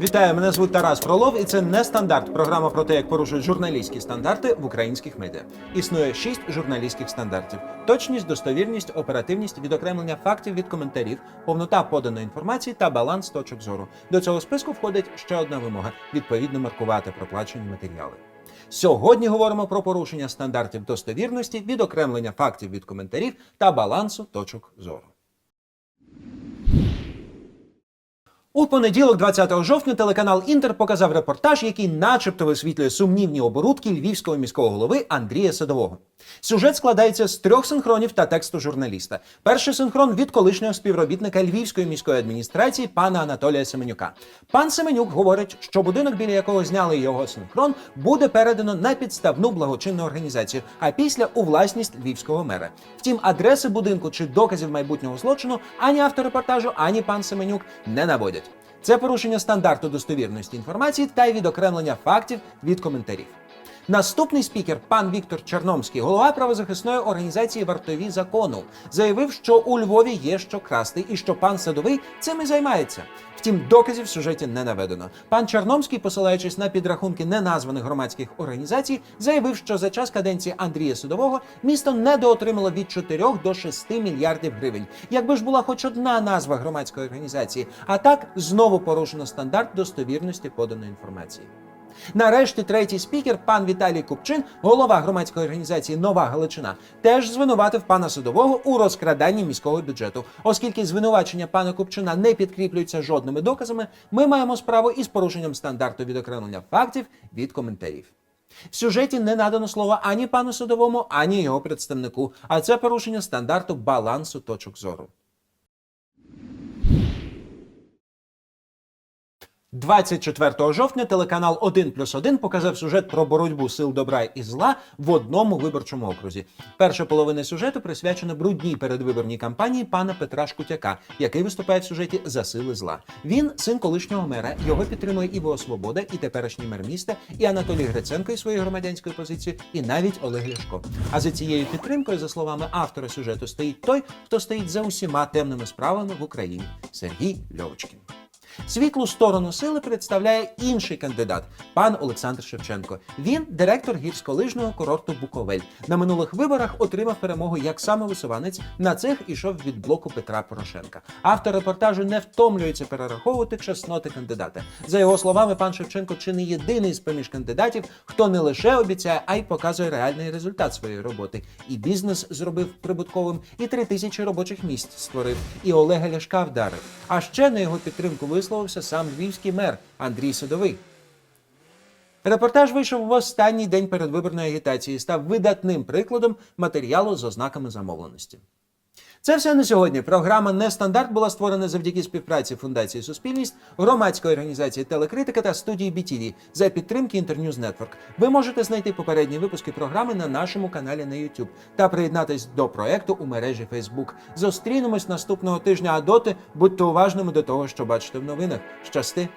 Вітаю, мене звуть Тарас Фролов, і це не стандарт. Програма про те, як порушують журналістські стандарти в українських медіа. Існує шість журналістських стандартів: точність, достовірність, оперативність, відокремлення фактів від коментарів, повнота поданої інформації та баланс точок зору. До цього списку входить ще одна вимога: відповідно маркувати проплачені матеріали. Сьогодні говоримо про порушення стандартів достовірності, відокремлення фактів від коментарів та балансу точок зору. У понеділок, 20 жовтня, телеканал Інтер показав репортаж, який, начебто, висвітлює сумнівні оборудки львівського міського голови Андрія Садового. Сюжет складається з трьох синхронів та тексту журналіста. Перший синхрон від колишнього співробітника Львівської міської адміністрації пана Анатолія Семенюка. Пан Семенюк говорить, що будинок, біля якого зняли його синхрон, буде передано на підставну благочинну організацію, а після у власність львівського мера. Втім, адреси будинку чи доказів майбутнього злочину ані автор репортажу, ані пан Семенюк не наводять. Це порушення стандарту достовірності інформації та й відокремлення фактів від коментарів. Наступний спікер, пан Віктор Черномський, голова правозахисної організації Вартові закону, заявив, що у Львові є що красти і що пан Садовий цим і займається. Втім, доказів в сюжеті не наведено. Пан Черномський, посилаючись на підрахунки неназваних громадських організацій, заявив, що за час каденції Андрія Садового місто недоотримало від 4 до 6 мільярдів гривень. Якби ж була хоч одна назва громадської організації, а так знову порушено стандарт достовірності поданої інформації. Нарешті третій спікер, пан Віталій Купчин, голова громадської організації Нова Галичина, теж звинуватив пана Садового у розкраданні міського бюджету. Оскільки звинувачення пана Купчина не підкріплюються жодними доказами, ми маємо справу із порушенням стандарту відокремлення фактів від коментарів. В сюжеті не надано слова ані пану Садовому, ані його представнику, а це порушення стандарту балансу точок зору. 24 жовтня телеканал 1 плюс 1 показав сюжет про боротьбу сил добра і зла в одному виборчому окрузі. Перша половина сюжету присвячена брудній передвиборній кампанії пана Петра Шкутяка, який виступає в сюжеті за сили зла. Він син колишнього мера. Його підтримує Іво Свобода, і теперішній мер міста, і Анатолій Гриценко із своєю громадянською позицією, і навіть Олег Ляшко. А за цією підтримкою, за словами автора сюжету, стоїть той, хто стоїть за усіма темними справами в Україні Сергій Льовочкін. Світлу сторону сили представляє інший кандидат, пан Олександр Шевченко. Він директор гірськолижного курорту Буковель. На минулих виборах отримав перемогу як самовисуванець. На цих ішов від блоку Петра Порошенка. Автор репортажу не втомлюється перераховувати чесноти кандидата. За його словами, пан Шевченко чи не єдиний з поміж кандидатів, хто не лише обіцяє, а й показує реальний результат своєї роботи. І бізнес зробив прибутковим, і три тисячі робочих місць створив, і Олега Ляшка вдарив. А ще на його підтримку висловився сам львівський мер Андрій Садовий. Репортаж вийшов в останній день передвиборної агітації і став видатним прикладом матеріалу з ознаками замовленості. Це все на сьогодні. Програма Нестандарт була створена завдяки співпраці Фундації Суспільність, громадської організації Телекритика та студії BTV за підтримки Internews Network. Ви можете знайти попередні випуски програми на нашому каналі на YouTube та приєднатись до проекту у мережі Facebook. Зустрінемось наступного тижня. А доти будьте уважними до того, що бачите в новинах. Щасти!